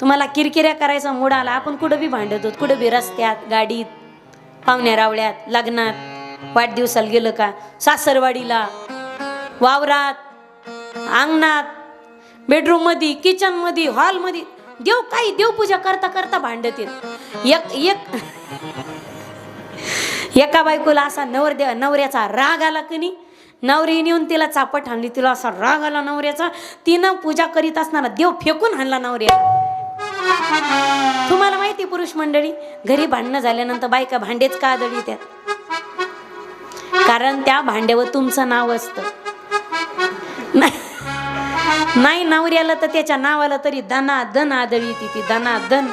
तुम्हाला किरकिऱ्या करायचा मूड आला आपण कुठं बी भांडत होत कुठं बी रस्त्यात गाडीत पाहुण्या रावळ्यात लग्नात वाढदिवसाला गेलं का सासरवाडीला वावरात अंगणात बेडरूममध्ये किचनमध्ये हॉलमध्ये देव काही देवपूजा करता करता भांडत येत एक एक एका बायकोला असा नवर दे नवऱ्याचा राग आला की नाही नवरी नेऊन तिला चापट हाणली तिला असा राग आला नवऱ्याचा तिनं पूजा करीत असणारा देव फेकून हाणला नवऱ्याला. तुम्हाला माहिती पुरुष मंडळी घरी भांडणं झाल्यानंतर बायका भांडेच का आदळी त्यात कारण त्या भांड्यावर तुमचं नाव असतं. नाही- नवऱ्याला तर त्याच्या नावाला तरी दना दन आदळी ती ती दना दन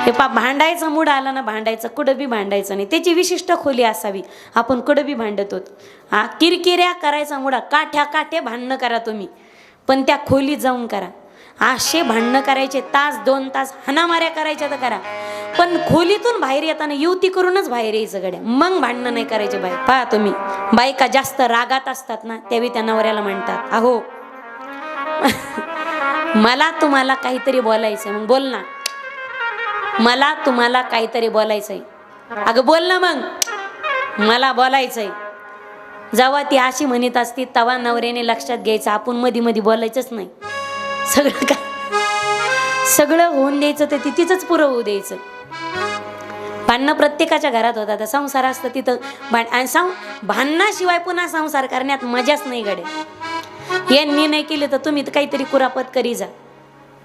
हे पा भांडायचा मूड आला ना भांडायचं. कुठं बी भांडायचं नाही. त्याची विशिष्ट खोली असावी. आपण कुठं बी भांडत होत? हा किरकिऱ्या करायचा मुडा. काठ्या काठ्या भांडणं करा तुम्ही. पण त्या खोलीत जाऊन करा. असे भांडणं करायचे तास दोन तास हनामाऱ्या करायच्या तर करा. पण खोलीतून बाहेर येताना युती करूनच बाहेर यायचं गड्या. मग भांडणं नाही करायचे बाहेर. पहा तुम्ही. बायका जास्त रागात असतात ना त्यावेळी त्या नवऱ्याला म्हणतात अहो मला तुम्हाला काहीतरी बोलायचं मग बोल ना. मला तुम्हाला काहीतरी बोलायचंय. अगं बोल ना मग. मला बोलायचंय. जेव्हा ती अशी म्हणत असती तवा नवऱ्याने लक्षात घ्यायचं आपण मधी मधी बोलायचंच नाही. सगळं का सगळं होऊन द्यायचं ते ती पुरं होऊ द्यायचं. भांडणं प्रत्येकाच्या घरात होतात. आता संसार असतं तिथं. भांड आणि सांग भांडणाशिवाय पुन्हा संसार करण्यात मजाच नाही गडे यांनी नाही केले तर तुम्ही तर काहीतरी कुरापत करी जा.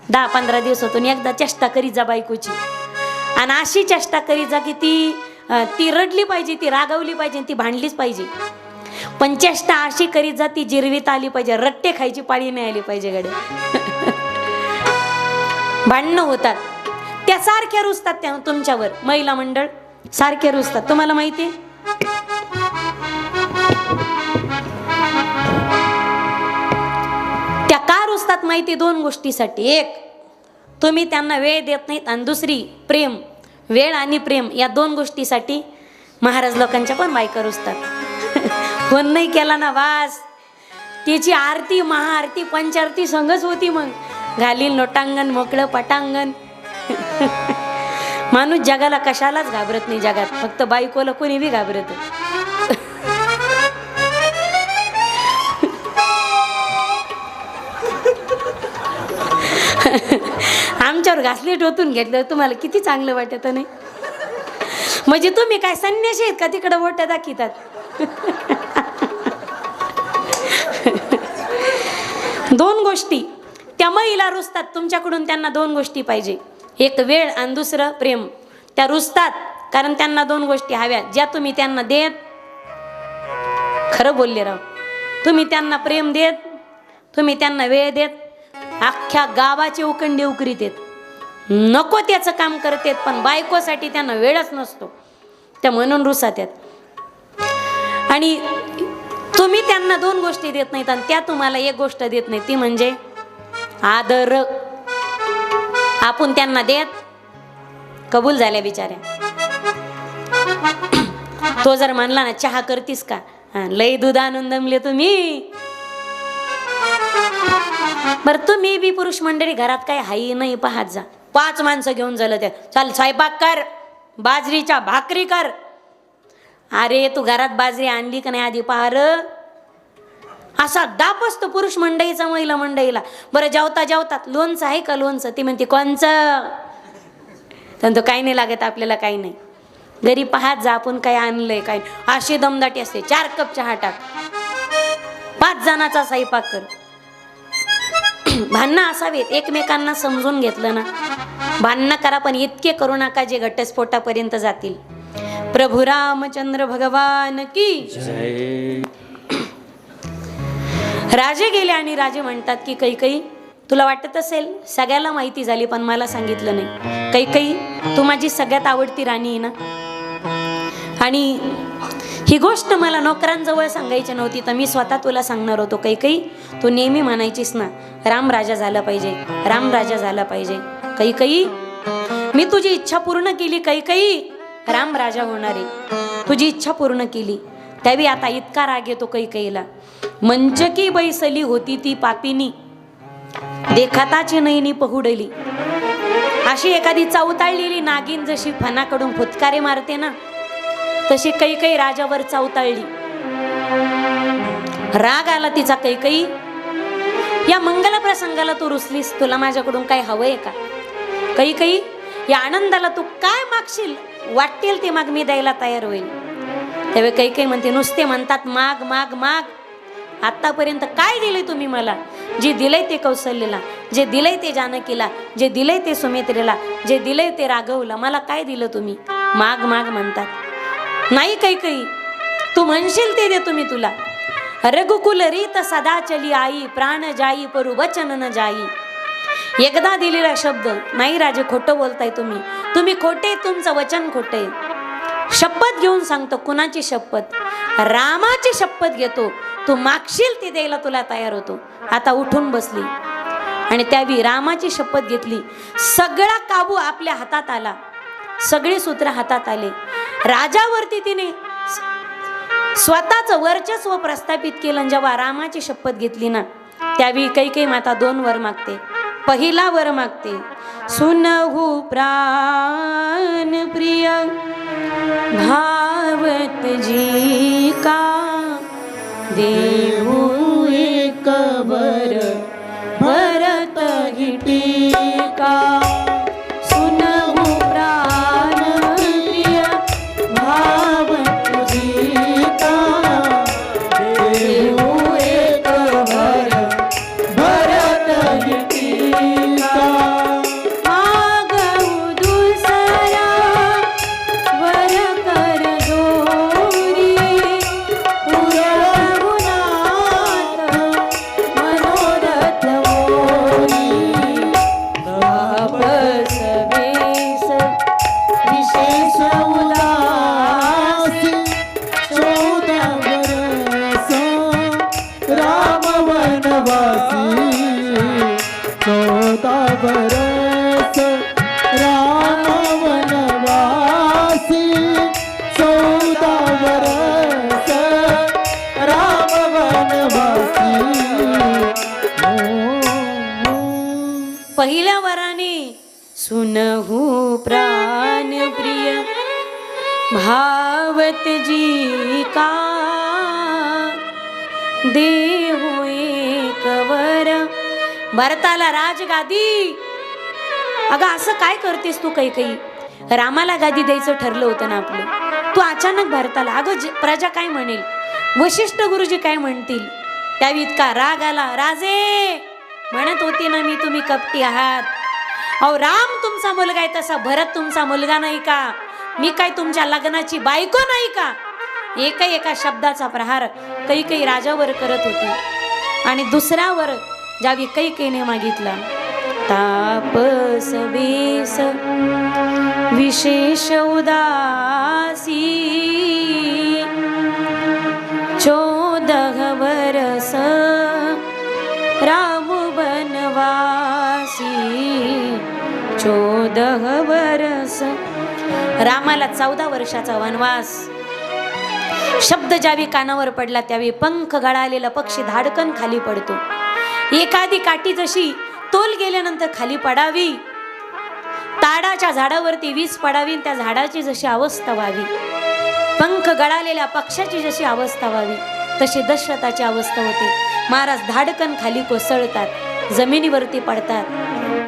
दहा पंधरा दिवसातून एकदा चेष्टा करीत जा बायकोची. आणि अशी चेष्टा करीत जा की ती ती रडली पाहिजे ती रागवली पाहिजे ती भांडलीच पाहिजे. पंचेष्टा अशी करीत जाती जिरवीत आली पाहिजे. रट्टे खायची पाळी नाही आली पाहिजे गडे भांडणं होतात. त्या सारख्या रुजतात त्या तुमच्यावर. महिला मंडळ सारख्या रुजतात तुम्हाला माहिती त्या का रुजतात माहिती दोन गोष्टीसाठी. एक तुम्ही त्यांना वेळ देत नाहीत. आणि दुसरी प्रेम. वेळ आणि प्रेम या दोन गोष्टीसाठी महाराज लोकांच्या पण बायका रुजतात फोन नाही केला ना वास. तिची आरती महाआरती पंचारती संगच होती मग. घालील लोटांगण मोकळं पटांगण. माणूस जगाला कशालाच घाबरत नाही जगात. फक्त बायकोला कोणी बी घाबरत. आमच्यावर घासलेट ओतून घेतलं. तुम्हाला किती चांगलं वाटत नाही? म्हणजे तुम्ही काय संन्याशी आहेत का? तिकडं ओट्या दाखितात दोन गोष्टी. त्या महिला रुजतात तुमच्याकडून त्यांना दोन गोष्टी पाहिजे. एक वेळ आणि दुसरं प्रेम. त्या रुजतात कारण त्यांना दोन गोष्टी हव्या. ज्या तुम्ही त्यांना देत खरं बोलले राव. तुम्ही त्यांना प्रेम देत तुम्ही त्यांना वेळ देत अख्ख्या गावाचे उकंडे उकरीत येत. नको त्याचं काम करतेत पण बायकोसाठी त्यांना वेळच नसतो. त्या म्हणून रुसात आहेत आणि तुम्ही त्यांना दोन गोष्टी देत नाहीत आणि त्या तुम्हाला एक गोष्ट देत नाही ती म्हणजे आदर. आपण त्यांना देत कबूल झाल्या बिचाऱ्या. तो जर म्हणला ना चहा करतीस का? लई दूध आणून दमले तुम्ही. बर तुम्ही बी पुरुष मंडळी घरात काय हाई नाही पाहत जा. पाच माणसं घेऊन झालं त्या चाल स्वयंपाक कर. बाजरीच्या भाकरी कर. अरे तू घरात बाजरी आणली का नाही आधी पार असा दाप असतो पुरुष मंडईचा महिला मंडईला. बरं जेवता जेवतात. लोणचं आहे का लोणचं? ती म्हणते कोणचं? तर तो काही नाही लागत आपल्याला काही नाही. घरी पाहत जा आपण काय आणलंय काय अशी दमदाटी असते. चार कप चहा टाक. पाच जणाचा स्वयंपाक कर. भांडणं असावेत. एकमेकांना समजून घेतलं ना. भांडणं करा पण इतके करू नका जे घटस्फोटापर्यंत जातील. प्रभू रामचंद्र भगवान की राजे गेले आणि राजे म्हणतात की काही काही तुला वाटत असेल? सगळ्याला माहिती झाली पण मला सांगितलं नाही. काही काही तू माझी सगळ्यात आवडती राणी आहे ना? आणि ही गोष्ट मला नोकरांजवळ सांगायची नव्हती तर मी स्वतः तुला सांगणार होतो काही काही तू नेहमी म्हणायचीस ना राम राजा झाला पाहिजे राम राजा झाला पाहिजे. काही काही मी तुझी इच्छा पूर्ण केली काही काही राम राजा होणारे. तुझी इच्छा पूर्ण केली. त्यावेळी आता इतका राग येतो काही काहीला मंचकी बैसली होती ती पापिनी. देखाताची नैनी पहुडली. अशी एखादी चावताळलेली नागिन जशी फणाकडून फुतकारे मारते ना तशी कैकई राजावर चावताळली राग आला तिचा कैकई या मंगल प्रसंगाला तू रुसलीस तुला माझ्याकडून काय हवंय का? कैकई या आनंदाला तू काय मागशील? वाटतील ते माग मी द्यायला तयार होईल त्यावेळी काही काही म्हणते नुसते म्हणतात माग माग माग. आत्तापर्यंत काय दिले तुम्ही मला? जे दिलंय ते कौशल्यला जे दिलंय ते जानकीला जे दिलंय ते सुमित्रेला जे दिलंय ते राघवला मला काय दिलं तुम्ही? माग माग म्हणतात. नाही काही काही. तू म्हणशील ते दे तुम्ही तुला. रघुकुल रीत सदा चली आई प्राण जाई परु वचन न जाई. एकदा दिलेला शब्द नाही राजे खोटं बोलताय तुम्ही. तुम्ही खोटे तुमचं वचन खोटे शपथ घेऊन सांगतो कुणाची शपथ? रामाची शपथ घेतो. तू मागशील ती द्यायला तुला तयार होतो. आता उठून बसली. आणि त्यावेळी रामाची शपथ घेतली. सगळा काबू आपल्या हातात आला. सगळी सूत्र हातात आले. राजावरती तिने स्वतःचं वर्चस्व प्रस्थापित केलं जेव्हा रामाची शपथ घेतली ना त्यावेळी काही काही माता दोन वर मागते. पहिला वर मागते. सुनहू प्राण प्रिय भावत जी का देऊ एक वर. टीका मागऊ आवत जी का? देहो एक वर. भरताला राजगादी. अगं असं काय करतेस तू काही काही? रामाला गादी द्यायचं ठरलं होतं ना आपलं. तू अचानक भरताला अगं जे- प्रजा काय म्हणेल? वशिष्ठ गुरुजी काय म्हणतील? त्यावी इतका राग आला. राजे म्हणत होती ना मी तुम्ही कपटी आहात. अहो राम तुमचा मुलगा आहे तसा भरत तुमचा मुलगा नाही का? मी काय तुमच्या लग्नाची बायको नाही का? एका एका शब्दाचा प्रहार काही काही राजावर करत होती. आणि दुसऱ्यावर ज्यावेळी काही काहीने मागितला. तापस बेस विशेष उदासी चोदह वरस राम बनवासी चोदह वरस रामाला चौदा वर्षाचा वनवास. शब्द ज्यावेळी कानावर पडला त्यावेळी पंख गळालेला पक्षी धाडकन खाली पडतो. एखादी काठी जशी तोल गेल्यानंतर खाली पडावी. ताडाच्या झाडावरती वीज पडावी आणि त्या झाडाची जशी अवस्था व्हावी. पंख गळालेल्या पक्षाची जशी अवस्था व्हावी तशी दशरथाची अवस्था होते. महाराज धाडकन खाली कोसळतात जमिनीवरती पडतात.